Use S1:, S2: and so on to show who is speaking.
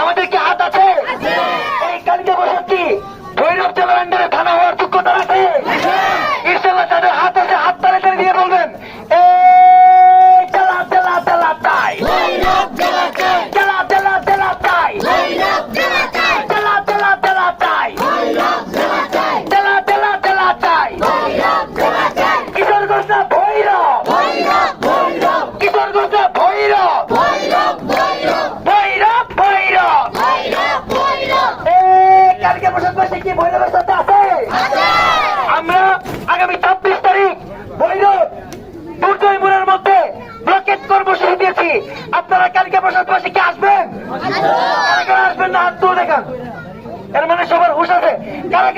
S1: আমাদের কি হাত আছে? এই কালকে বসে কি ভৈরব জেলার আন্ডারে থানা হওয়ার নারীকে বসে কি বৈরবের সাথে আছে? আমরা আগামী ছাব্বিশ তারিখ বৈরব দুর্জয়পুরের মধ্যে ব্লকেট কর্মসূচি দিয়েছি। আপনারা কালকে বসতবাসী কি আসবেন? আসবেন না? হাত তুলে দেখান। এর মানে সবার হুশ আছে। কারা